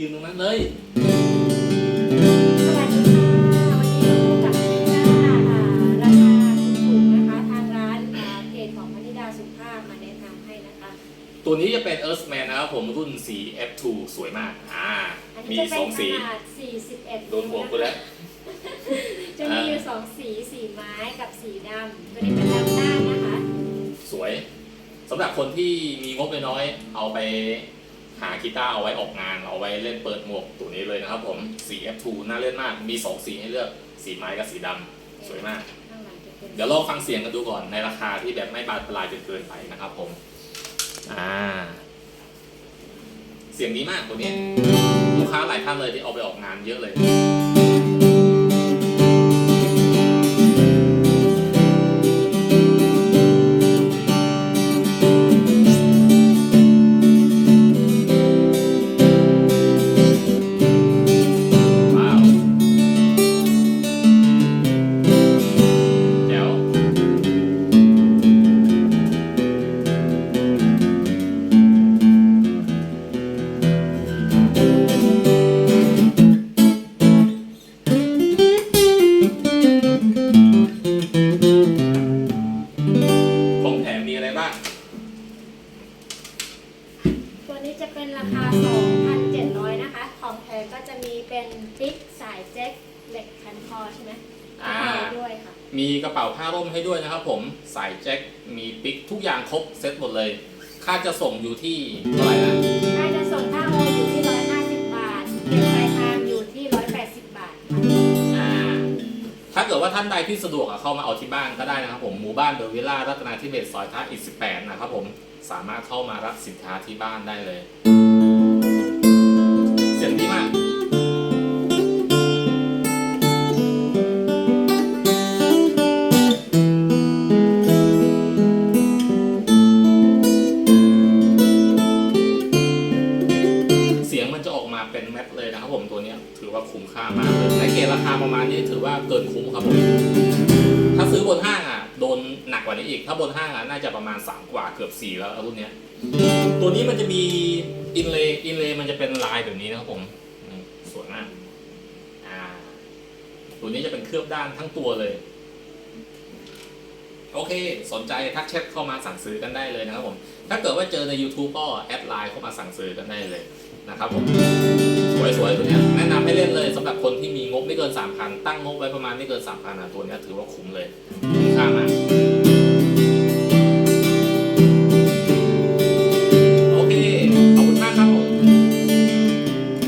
ยืนตรงนั้นเลยสวัสดีค่ะ วันนี้พบกับพิด้าอ่าราคาถูกๆนะคะ ทางร้านอ่าเพจของพนิดาสุภาพมาแนะนำให้นะคะ ตัวนี้จะเป็น Earthman นะครับผมรุ่นสี F2 สวยมาก อ่า อันมีนี้จะสเป็อนงขสี นาด 41โดนหัวกูแล้ว จะมีอยู่สองสี สีไม้กับสีดำตัวนี้เป็นดำด้านนะคะ สวยสำหรับคนที่มีงบน้อยๆเอาไป หากีตาร์เอาไว้ออกงานเอาไว้เล่นเปิดหมวกตัวนี้เลยนะครับผมสี F2 น่าเล่นมาก มี 2 สีให้เลือกสีไม้กับสีดำสวยมากเป็นเดี๋ยวลองฟังเสียงกันดูก่อนในราคาที่แบบไม่บานปลายจนเกินไปนะครับผมอ่าเสียงดีมากตัวนี้ ลูกค้าหลายท่านเลยที่เอาไปออกงานเยอะเลย บ้าง ตัวนี้จะเป็นราคา 2,700 นะคะ ของแถมก็จะมีเป็นปิ๊กสายแจ็คเหล็กคันคอใช่ไหมอ่ากระเป๋ด้วยค่ะ มีกระเป๋าผ้าร่มให้ด้วยนะครับผมสายแจ็ค มีปิ๊กทุกอย่างครบเซ็ตหมดเลย ค่าจะส่งอยู่ที่เท่าไหร่นะค่า กิดว่าท่านใดที่สะดวกอะเข้ามาเอาที่บ้านก็ได้นะครับผมหมู่บ้านเดอะวิลล่ารัตนาธิเบศซอยท่าอิฐ18 นะครับผมสามารถเข้ามารับสินค้าที่บ้านได้เลย แมทเลยนะครับผมตัวนี้ถือว่าคุ้มค่ามากเลยในเกณฑ์ราคาประมาณนี้ถือว่าเกินคุ้มครับผมถ้าซื้อบนห้างอะโดนหนักกว่านี้อีก ถ้าบนห้างอะน่าจะประมาณ 3 กว่าเกือบ 4 แล้วรุ่นเนี้ยตัวนี้มันจะมีอินเลย์อินเลย์มันจะเป็นลายแบบนี้นะครับผมอืมสวยมากอ่าตัวนี้จะเป็นเคลือบด้านทั้งตัวเลย โอเค สนใจทักแชทเข้ามาสั่งซื้อกันได้เลยนะครับผม ถ้าเกิดว่าเจอใน YouTube ก็แอดไลน์เข้ามาสั่งซื้อกันได้เลยนะครับผม สวยๆตัวเนี้ยแนะนำให้เล่นเลยสำหรับคนที่มีงบไม่เกิน 3,000 ตั้งงบไว้ประมาณไม่เกิน 3,000นะตัวเนี้ยถือว่าคุ้มเลยคุ้มค่ามาก